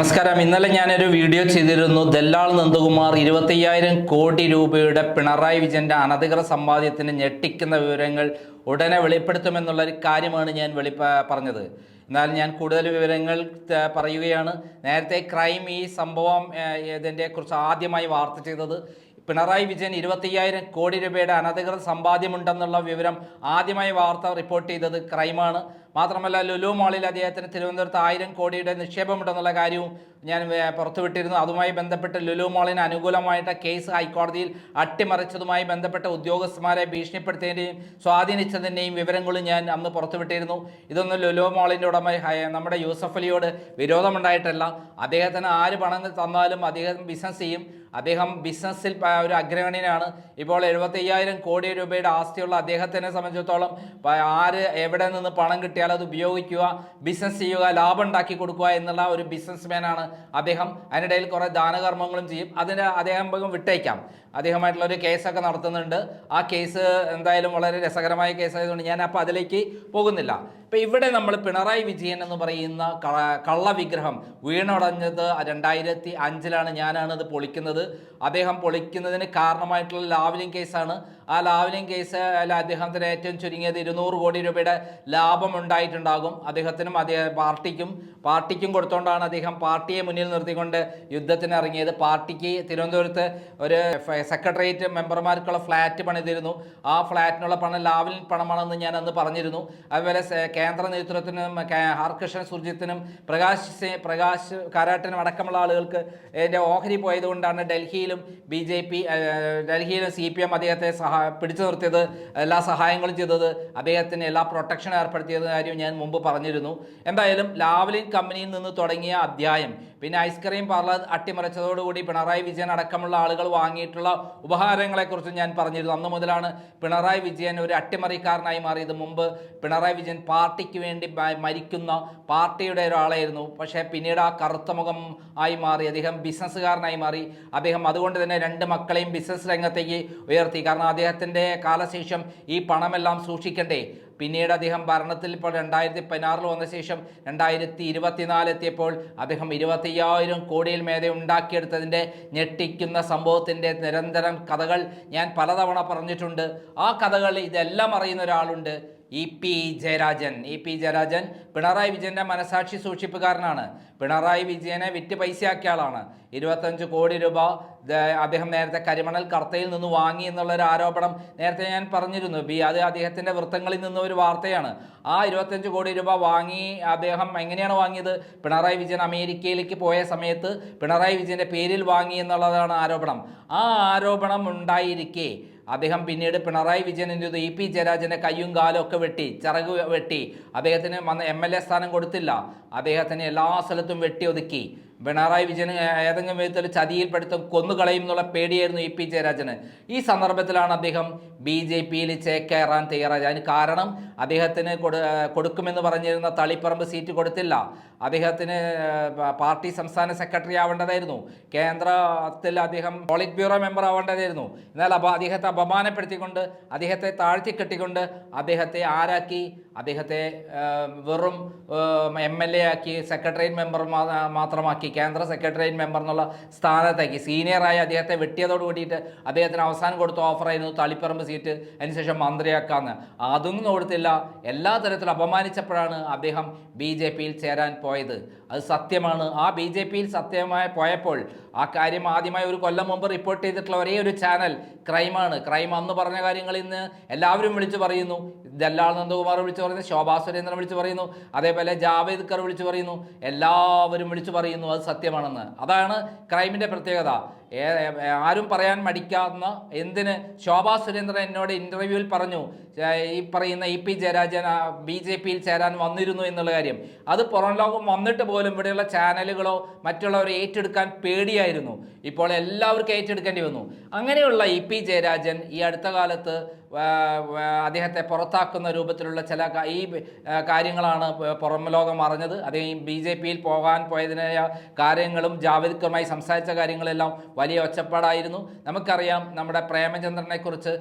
നമസ്കാരം. ഇന്നലെ ഞാനൊരു വീഡിയോ ചെയ്തിരുന്നു. ദല്ലാൾ നന്ദകുമാർ ഇരുപത്തയ്യായിരം കോടി രൂപയുടെ പിണറായി വിജയന്റെ അനധികൃത സമ്പാദ്യത്തിന് ഞെട്ടിക്കുന്ന വിവരങ്ങൾ ഉടനെ വെളിപ്പെടുത്തുമെന്നുള്ള ഒരു കാര്യമാണ് ഞാൻ വെളി പറഞ്ഞത്. എന്നാൽ ഞാൻ കൂടുതൽ വിവരങ്ങൾ പറയുകയാണ്. നേരത്തെ ക്രൈം ഈ സംഭവം ഇതിന്റെ കുറിച്ച് ആദ്യമായി വാർത്ത ചെയ്തത് പിണറായി വിജയൻ ഇരുപത്തയ്യായിരം കോടി രൂപയുടെ അനധികൃത സമ്പാദ്യമുണ്ടെന്നുള്ള വിവരം ആദ്യമായി വാർത്ത റിപ്പോർട്ട് ചെയ്തത് ക്രൈമാണ്. മാത്രമല്ല ലുലു മാളിൽ അദ്ദേഹത്തിന് തിരുവനന്തപുരത്ത് ആയിരം കോടിയുടെ നിക്ഷേപമുണ്ടെന്നുള്ള കാര്യവും ഞാൻ പുറത്തുവിട്ടിരുന്നു. അതുമായി ബന്ധപ്പെട്ട് ലുലു മാളിന് അനുകൂലമായിട്ട് കേസ് ഹൈക്കോടതിയിൽ അട്ടിമറിച്ചതുമായി ബന്ധപ്പെട്ട ഉദ്യോഗസ്ഥന്മാരെ ഭീഷണിപ്പെടുത്തിയതിന്റെയും സ്വാധീനിച്ചതിന്റെയും വിവരങ്ങളും ഞാൻ അന്ന് പുറത്തുവിട്ടിരുന്നു. ഇതൊന്നും ലുലു മാളിന്റെ ഉടമ നമ്മുടെ യൂസഫ് അലിയോട് വിരോധമുണ്ടായിട്ടല്ല. അദ്ദേഹത്തിന് ആര് പണം തന്നാലും അദ്ദേഹം ബിസിനസ് ചെയ്യും. അദ്ദേഹം ബിസിനസ്സിൽ ഒരു അഗ്രഗണ്യനാണ്. ഇപ്പോൾ എഴുപത്തയ്യായിരം കോടി രൂപയുടെ ആസ്തിയുള്ള അദ്ദേഹത്തിനെ സംബന്ധിച്ചിടത്തോളം ആര് എവിടെ നിന്ന് പണം കിട്ടിയാൽ അത് ഉപയോഗിക്കുക ബിസിനസ് ചെയ്യുക ലാഭം ഉണ്ടാക്കി കൊടുക്കുക എന്നുള്ള ഒരു ബിസിനസ്മാനാണ് അദ്ദേഹം. അതിനിടയിൽ കുറേ ദാനകർമ്മങ്ങളും ചെയ്യും. അതിന് അദ്ദേഹം വിട്ടേക്കാം. അദ്ദേഹമായിട്ടുള്ള ഒരു കേസൊക്കെ നടത്തുന്നുണ്ട്. ആ കേസ് എന്തായാലും വളരെ രസകരമായ കേസായതുകൊണ്ട് ഞാൻ അപ്പോൾ അതിലേക്ക് പോകുന്നില്ല. ഇപ്പം ഇവിടെ നമ്മൾ പിണറായി വിജയൻ എന്ന് പറയുന്ന കള്ളവിഗ്രഹം വീണടഞ്ഞത് രണ്ടായിരത്തി അഞ്ചിലാണ് ഞാനാണ് അത് പൊളിക്കുന്നത്. അദ്ദേഹം പൊളിക്കുന്നതിന് കാരണമായിട്ടുള്ള ലാവലിംഗ് കേസാണ്. ആ ലാവലിംഗ് കേസ് അദ്ദേഹത്തിന് ഏറ്റവും ചുരുങ്ങിയത് ഇരുന്നൂറ് കോടി രൂപയുടെ ലാഭം ഉണ്ടായിട്ടുണ്ടാകും. അദ്ദേഹത്തിനും അദ്ദേഹം പാർട്ടിക്കും പാർട്ടിക്കും കൊടുത്തുകൊണ്ടാണ് അദ്ദേഹം പാർട്ടിയെ മുന്നിൽ നിർത്തിക്കൊണ്ട് യുദ്ധത്തിന് ഇറങ്ങിയത് പാർട്ടിക്ക് തിരുവനന്തപുരത്ത് ഒരു സെക്രട്ടേറിയറ്റ് മെമ്പർമാർക്കുള്ള ഫ്ലാറ്റ് പണിതിരുന്നു. ആ ഫ്ലാറ്റിനുള്ള പണം ലാവലിൻ പണമാണെന്ന് ഞാൻ അന്ന് പറഞ്ഞിരുന്നു. അതുപോലെ കേന്ദ്ര നേതൃത്വത്തിനും ഹർകൃഷ്ണൻ സുർജിത്തിനും പ്രകാശ് സിംഗ് പ്രകാശ് കാരാട്ടിനും അടക്കമുള്ള ആളുകൾക്ക് എന്റെ ഓഹരി പോയതുകൊണ്ടാണ് ഡൽഹിയിലും ബി ജെ പി ഡൽഹിയിലും സി പി എം അദ്ദേഹത്തെ സഹാ പിടിച്ചു നിർത്തിയത് എല്ലാ സഹായങ്ങളും ചെയ്തത് അദ്ദേഹത്തിന് എല്ലാ പ്രൊട്ടക്ഷനും ഏർപ്പെടുത്തിയത് കാര്യം ഞാൻ മുമ്പ് പറഞ്ഞിരുന്നു. എന്തായാലും ലാവ്ലിൻ കമ്പനിയിൽ നിന്ന് തുടങ്ങിയ അധ്യായം പിന്നെ ഐസ്ക്രീം പാർലർ അട്ടിമറിച്ചതോടുകൂടി പിണറായി വിജയൻ അടക്കമുള്ള ആളുകൾ വാങ്ങിയിട്ടുള്ള ഉപഹാരങ്ങളെക്കുറിച്ച് ഞാൻ പറഞ്ഞിരുന്നു. അന്ന് മുതലാണ് പിണറായി വിജയൻ ഒരു അട്ടിമറിക്കാരനായി മാറിയത്. മുമ്പ് പിണറായി വിജയൻ പാർട്ടിക്ക് വേണ്ടി മരിക്കുന്ന പാർട്ടിയുടെ ഒരാളായിരുന്നു. പക്ഷേ പിന്നീട് ആ കറുത്ത മുഖം ആയി മാറി അദ്ദേഹം ബിസിനസ്സുകാരനായി മാറി. അദ്ദേഹം അതുകൊണ്ട് തന്നെ രണ്ട് മക്കളെയും ബിസിനസ് രംഗത്തേക്ക് ഉയർത്തി. കാരണം അദ്ദേഹത്തിന്റെ കാലശേഷം ഈ പണമെല്ലാം സൂക്ഷിക്കണ്ടേ? പിന്നീട് അദ്ദേഹം ഭരണത്തിൽ ഇപ്പോൾ രണ്ടായിരത്തി പതിനാറിൽ വന്ന ശേഷം രണ്ടായിരത്തി ഇരുപത്തിനാല് എത്തിയപ്പോൾ അദ്ദേഹം ഇരുപത്തയ്യായിരം കോടിയിൽ മേലെ ഉണ്ടാക്കിയെടുത്തതിന്റെ ഞെട്ടിക്കുന്ന സംഭവത്തിന്റെ നിരന്തരം കഥകൾ ഞാൻ പലതവണ പറഞ്ഞിട്ടുണ്ട്. ആ കഥകൾ ഇതെല്ലാം അറിയുന്ന ഒരാളുണ്ട്. E P Jayarajan. E P Jayarajan Pinarayi വിജയന്റെ മനസാക്ഷി സൂക്ഷിപ്പുകാരനാണ്. പിണറായി വിജയനെ വിറ്റ് പൈസയാക്കിയ ആളാണ്. ഇരുപത്തഞ്ച് കോടി രൂപ അദ്ദേഹം നേരത്തെ കരിമണൽ കർത്തയിൽ നിന്ന് വാങ്ങി എന്നുള്ളൊരു ആരോപണം നേരത്തെ ഞാൻ പറഞ്ഞിരുന്നു. ബി അത് അദ്ദേഹത്തിന്റെ വൃത്തങ്ങളിൽ നിന്ന് ഒരു വാർത്തയാണ്. ആ ഇരുപത്തഞ്ച് കോടി രൂപ വാങ്ങി അദ്ദേഹം എങ്ങനെയാണ് വാങ്ങിയത്? പിണറായി വിജയൻ അമേരിക്കയിലേക്ക് പോയ സമയത്ത് പിണറായി വിജയന്റെ പേരിൽ വാങ്ങി എന്നുള്ളതാണ് ആരോപണം. ആ ആരോപണം ഉണ്ടായിരിക്കെ അദ്ദേഹം പിന്നീട് പിണറായി വിജയൻ എന്ത് ഇ പി ജയരാജന്റെ കയ്യും കാലും ഒക്കെ വെട്ടി ചിറക് വെട്ടി. അദ്ദേഹത്തിന് വന്ന എം എൽ എ സ്ഥാനം കൊടുത്തില്ല. അദ്ദേഹത്തിന് എല്ലാ സ്ഥലത്തും വെട്ടി ഒതുക്കി. പിണറായി വിജയൻ ഏതെങ്കിലും വിധത്തിൽ ചതിയിൽപ്പെടുത്തും കൊന്നുകളയും എന്നുള്ള പേടിയായിരുന്നു ഇ പി ജയരാജന്. ഈ സന്ദർഭത്തിലാണ് അദ്ദേഹം ബി ജെ പിയിൽ ചേക്കേറാൻ തയ്യാറായത് അതിന് കാരണം അദ്ദേഹത്തിന് കൊടു കൊടുക്കുമെന്ന് പറഞ്ഞിരുന്ന തളിപ്പറമ്പ് സീറ്റ് കൊടുത്തില്ല. അദ്ദേഹത്തിന് പാർട്ടി സംസ്ഥാന സെക്രട്ടറി ആവേണ്ടതായിരുന്നു. കേന്ദ്രത്തിൽ അദ്ദേഹം പോളിറ്റ് ബ്യൂറോ മെമ്പർ ആവേണ്ടതായിരുന്നു. എന്നാൽ അപ അദ്ദേഹത്തെ അപമാനപ്പെടുത്തിക്കൊണ്ട് അദ്ദേഹത്തെ താഴ്ത്തിക്കെട്ടിക്കൊണ്ട് അദ്ദേഹത്തെ ആരാക്കി? അദ്ദേഹത്തെ വെറും എം എൽ എ ആക്കി സെക്രട്ടേറിയറ്റ് മെമ്പർ മാത്രമാക്കി കേന്ദ്ര സെക്രട്ടേറിയറ്റ് മെമ്പർ എന്നുള്ള സ്ഥാനത്താക്കി. സീനിയറായി അദ്ദേഹത്തെ വെട്ടിയതോട് കൂടിയിട്ട് അദ്ദേഹത്തിന് അവസാനം കൊടുത്ത ഓഫറായിരുന്നു തളിപ്പറമ്പ് സീറ്റ് അതിനുശേഷം മന്ത്രിയാക്കാന്ന്. അതൊന്നും കൊടുത്തില്ല എല്ലാ തരത്തിലും അപമാനിച്ചപ്പോഴാണ് അദ്ദേഹം ബി ജെ പിയിൽ ചേരാൻ പോയത്. അത് സത്യമാണ്. ആ ബി ജെ പിയിൽ സത്യമായി പോയപ്പോൾ ആ കാര്യം ആദ്യമായി ഒരു കൊല്ലം മുമ്പ് റിപ്പോർട്ട് ചെയ്തിട്ടുള്ള ഒരേ ഒരു ചാനൽ ക്രൈമാണ് ക്രൈം അന്ന് പറഞ്ഞ കാര്യങ്ങൾ ഇന്ന് എല്ലാവരും വിളിച്ചു പറയുന്നു. ദല്ലാൾ നന്ദകുമാർ വിളിച്ചു പറയുന്നു ശോഭാ സുരേന്ദ്രൻ വിളിച്ചു പറയുന്നു അതേപോലെ ജാവേദ് കർ വിളിച്ചു പറയുന്നു എല്ലാവരും വിളിച്ചു പറയുന്നു. അത് സത്യമാണെന്ന്. അതാണ് ക്രൈമിന്റെ പ്രത്യേകത. ആരും പറയാൻ മടിക്കാവുന്ന എന്തിന്? ശോഭാ സുരേന്ദ്രൻ എന്നോട് ഇന്റർവ്യൂവിൽ പറഞ്ഞു ഈ പറയുന്ന E P Jayarajan B J പിയിൽ ചേരാൻ വന്നിരുന്നു എന്നുള്ള കാര്യം. അത് പുറം ലോകം വന്നിട്ട് പോലും ഇവിടെയുള്ള ചാനലുകളോ മറ്റുള്ളവരെ ഏറ്റെടുക്കാൻ പേടിയായിരുന്നു ഇപ്പോൾ എല്ലാവർക്കും ഏറ്റെടുക്കേണ്ടി വന്നു. അങ്ങനെയുള്ള ഇ പി ജയരാജൻ ഈ അടുത്ത കാലത്ത് അദ്ദേഹത്തെ പുറത്താക്കുന്ന രൂപത്തിലുള്ള ചില ഈ കാര്യങ്ങളാണ് പുറം ലോകം അറിഞ്ഞത്. അദ്ദേഹം ബി ജെ പിയിൽ പോകാൻ പോയതിനായ കാര്യങ്ങളും ജാവേദ്കറുമായി സംസാരിച്ച കാര്യങ്ങളെല്ലാം വലിയ ഒച്ചപ്പാടായിരുന്നു. നമുക്കറിയാം നമ്മുടെ പ്രേമചന്ദ്രനെക്കുറിച്ച്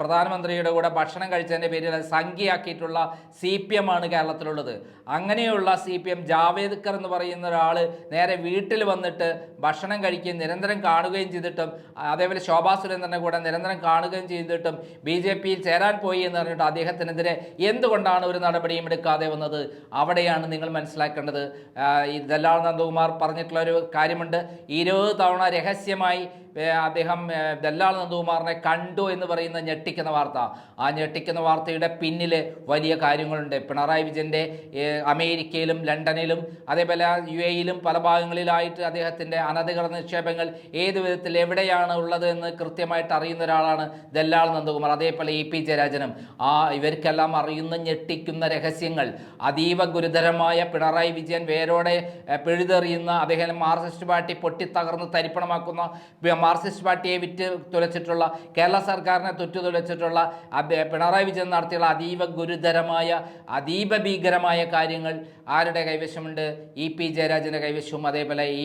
പ്രധാനമന്ത്രിയുടെ കൂടെ ഭക്ഷണം കഴിച്ചതിന്റെ പേരിൽ സംഖ്യയാക്കിയിട്ടുള്ള സി പി എം ആണ് കേരളത്തിലുള്ളത്. അങ്ങനെയുള്ള സി പി എം ജാവേദ്കർ എന്ന് പറയുന്ന ഒരാൾ നേരെ വീട്ടിൽ വന്നിട്ട് ഭക്ഷണം കഴിക്കുകയും നിരന്തരം കാണുകയും ചെയ്തിട്ടും അതേപോലെ ശോഭാ സുരേന്ദ്രനെ കൂടെ നിരന്തരം കാണുകയും ചെയ്തിട്ടും ബി ജെ പിയിൽ ചേരാൻ പോയി എന്ന് പറഞ്ഞിട്ട് അദ്ദേഹത്തിനെതിരെ എന്തുകൊണ്ടാണ് ഒരു നടപടിയും എടുക്കാതെ വന്നത്? അവിടെയാണ് നിങ്ങൾ മനസ്സിലാക്കേണ്ടത്. ഈ ദല്ലാൾ നന്ദകുമാർ പറഞ്ഞിട്ടുള്ള ഒരു കാര്യമുണ്ട്. ഇരുപത് തവണ രഹസ്യമായി അദ്ദേഹം ദല്ലാൽ നന്ദകുമാറിനെ കണ്ടു എന്ന് പറയുന്ന ഞെട്ടിക്കുന്ന വാർത്ത. ആ ഞെട്ടിക്കുന്ന വാർത്തയുടെ പിന്നിൽ വലിയ കാര്യങ്ങളുണ്ട്. പിണറായി വിജയന്റെ അമേരിക്കയിലും ലണ്ടനിലും അതേപോലെ യു എയിലും പല ഭാഗങ്ങളിലായിട്ട് അദ്ദേഹത്തിന്റെ അനധികൃത നിക്ഷേപങ്ങൾ ഏത് വിധത്തിൽ എവിടെയാണ് ഉള്ളത് എന്ന് കൃത്യമായിട്ട് അറിയുന്ന ഒരാളാണ് ദല്ലാൾ നന്ദകുമാർ. അതേപോലെ ഇ പി ജയരാജനും ആ ഇവർക്കെല്ലാം അറിയുന്ന ഞെട്ടിക്കുന്ന രഹസ്യങ്ങൾ അതീവ ഗുരുതരമായ പിണറായി വിജയൻ വേരോടെ പിഴുതെറിയുന്ന അദ്ദേഹം മാർക്സിസ്റ്റ് പാർട്ടി പൊട്ടിത്തകർന്ന് തരിപ്പണമാക്കുന്ന മാർക്സിസ്റ്റ് പാർട്ടിയെ വിറ്റ് തുലച്ചിട്ടുള്ള കേരള സർക്കാരിനെ തൊറ്റു തുലച്ചിട്ടുള്ള പിണറായി വിജയൻ നടത്തിയുള്ള അതീവ ഗുരുതരമായ അതീവ ഭീകരമായ കാര്യങ്ങൾ ആരുടെ കൈവശമുണ്ട്? ഇ പി ജയരാജന്റെ കൈവശവും അതേപോലെ ഈ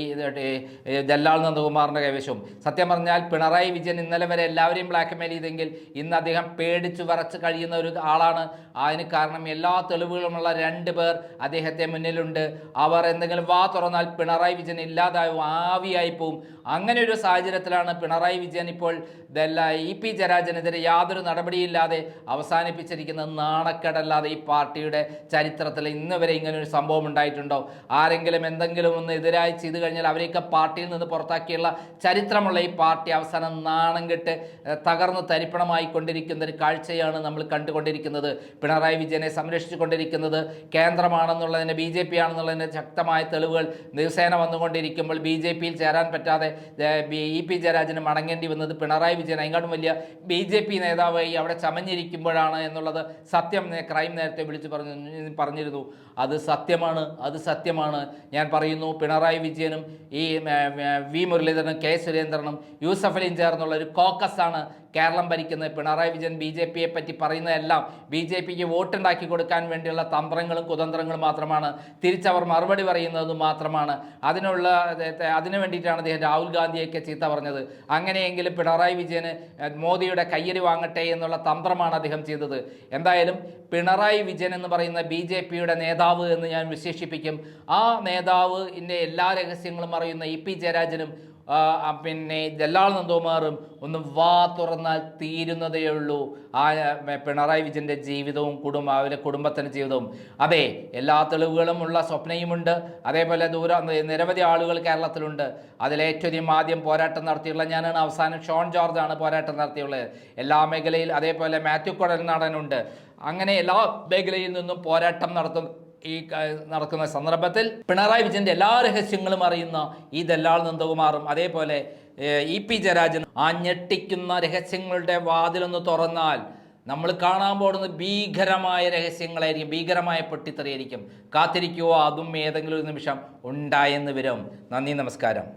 ദല്ലാൾ നന്ദകുമാറിന്റെ കൈവശവും. സത്യം പറഞ്ഞാൽ പിണറായി വിജയൻ ഇന്നലെ വരെ എല്ലാവരെയും ബ്ലാക്ക്മെയിൽ ചെയ്തെങ്കിൽ ഇന്ന് അദ്ദേഹം പേടിച്ചു വരച്ച് കഴിയുന്ന ഒരു ആളാണ്. അതിന് കാരണം എല്ലാ തെളിവുകളുമുള്ള രണ്ട് പേർ അദ്ദേഹത്തെ മുന്നിലുണ്ട്. അവർ എന്തെങ്കിലും വാ തുറന്നാൽ പിണറായി വിജയൻ ഇല്ലാതാവും ആവിയായി പോവും. അങ്ങനെ ഒരു സാഹചര്യത്തിലാണ് പിണറായി വിജയൻ ഇപ്പോൾ ഇതല്ല ഇ പി ജയരാജനെതിരെ യാതൊരു നടപടിയില്ലാതെ അവസാനിപ്പിച്ചിരിക്കുന്നത് നാണക്കേടല്ലാതെ ഈ പാർട്ടിയുടെ ചരിത്രത്തിൽ ഇന്ന് വരെ ഇങ്ങനെ ഒരു സംഭവം ഉണ്ടായിട്ടുണ്ടോ? ആരെങ്കിലും എന്തെങ്കിലും ഒന്ന് എതിരായി ചെയ്തു കഴിഞ്ഞാൽ അവരെയൊക്കെ പാർട്ടിയിൽ നിന്ന് പുറത്താക്കിയുള്ള ചരിത്രമുള്ള ഈ പാർട്ടി അവസാനം നാണം കെട്ട് തകർന്ന് തരിപ്പണമായി കൊണ്ടിരിക്കുന്ന ഒരു കാഴ്ചയാണ് നമ്മൾ കണ്ടുകൊണ്ടിരിക്കുന്നത്. പിണറായി വിജയനെ സംരക്ഷിച്ചു കൊണ്ടിരിക്കുന്നത് കേന്ദ്രമാണെന്നുള്ളതിന് ബി ജെ പി ആണെന്നുള്ളതിന് ശക്തമായ തെളിവുകൾ ദിവസേന വന്നുകൊണ്ടിരിക്കുമ്പോൾ ബി ജെ പിയിൽ ചേരാൻ പറ്റാതെ ഇ പി ജയരാജന് മടങ്ങേണ്ടി വന്നത് പിണറായി വിജയൻ അതിനേക്കാളും വലിയ ബി ജെ പി നേതാവായി അവിടെ ചമഞ്ഞിരിക്കുമ്പോഴാണ് എന്നുള്ളത് സത്യം ക്രൈം നേരത്തെ വിളിച്ചു പറഞ്ഞു പറഞ്ഞിരുന്നു. അത് സത്യമാണ് അത് സത്യമാണ്. ഞാൻ പറയുന്നു പിണറായി വിജയനും ഈ വി മുരളീധരനും കെ സുരേന്ദ്രനും യൂസഫലിയും ചേർന്നുള്ള ഒരു കോക്കസാണ് കേരളം ഭരിക്കുന്ന പിണറായി വിജയൻ ബി ജെ പിയെ പറ്റി പറയുന്നതെല്ലാം ബി ജെ പിക്ക് വോട്ടുണ്ടാക്കി കൊടുക്കാൻ വേണ്ടിയുള്ള തന്ത്രങ്ങളും കുതന്ത്രങ്ങളും മാത്രമാണ്. തിരിച്ചവർ മറുപടി പറയുന്നത് മാത്രമാണ്. അതിനുള്ള അതിനു വേണ്ടിയിട്ടാണ് അദ്ദേഹം രാഹുൽ ഗാന്ധിയൊക്കെ ചീത്ത പറഞ്ഞത്. അങ്ങനെയെങ്കിലും പിണറായി വിജയന് മോദിയുടെ കയ്യടി വാങ്ങട്ടെ എന്നുള്ള തന്ത്രമാണ് അദ്ദേഹം ചെയ്തത്. എന്തായാലും പിണറായി വിജയൻ എന്ന് പറയുന്ന ബി ജെ പിയുടെ നേതാവ് എന്ന് ഞാൻ വിശേഷിപ്പിക്കും. ആ നേതാവ് എല്ലാ രഹസ്യങ്ങളും അറിയുന്ന ഇ പി ജയരാജനും പിന്നെ ദല്ലാൾ നന്ദകുമാറും ഒന്ന് വാ തുറന്നാൽ തീരുന്നതേ ഉള്ളൂ. ആ ആ, പിണറായി വിജയന്റെ ജീവിതവും കുടുംബ അവരുടെ കുടുംബത്തിന്റെ ജീവിതവും. അതെ എല്ലാ തെളിവുകളും ഉള്ള സ്വപ്നയുമുണ്ട്. അതേപോലെ ദൂര നിരവധി ആളുകൾ കേരളത്തിലുണ്ട്. അതിലേറ്റവും ആദ്യം പോരാട്ടം നടത്തിയുള്ള ഞാനാണ്. അവസാനം ഷോൺ ജോർജ് ആണ് പോരാട്ടം നടത്തിയുള്ളത്. എല്ലാ മേഖലയിൽ അതേപോലെ മാത്യു കൊടൽ നടനുണ്ട് അങ്ങനെ എല്ലാ മേഖലയിൽ നിന്നും പോരാട്ടം നടത്തും ഈ നടക്കുന്ന സന്ദർഭത്തിൽ പിണറായി വിജയന്റെ എല്ലാ രഹസ്യങ്ങളും അറിയുന്ന ഈ ദല്ലാൾ നന്ദകുമാറും അതേപോലെ ഇ പി ജയരാജൻ ആ ഞെട്ടിക്കുന്ന രഹസ്യങ്ങളുടെ വാതിലൊന്ന് തുറന്നാൽ നമ്മൾ കാണാൻ പോകുന്നത് ഭീകരമായ രഹസ്യങ്ങളായിരിക്കും ഭീകരമായ പൊട്ടിത്തെറിയായിരിക്കും. കാത്തിരിക്കുവോ അതും ഏതെങ്കിലും ഒരു നിമിഷം ഉണ്ടായെന്ന് വരും. നന്ദി നമസ്കാരം.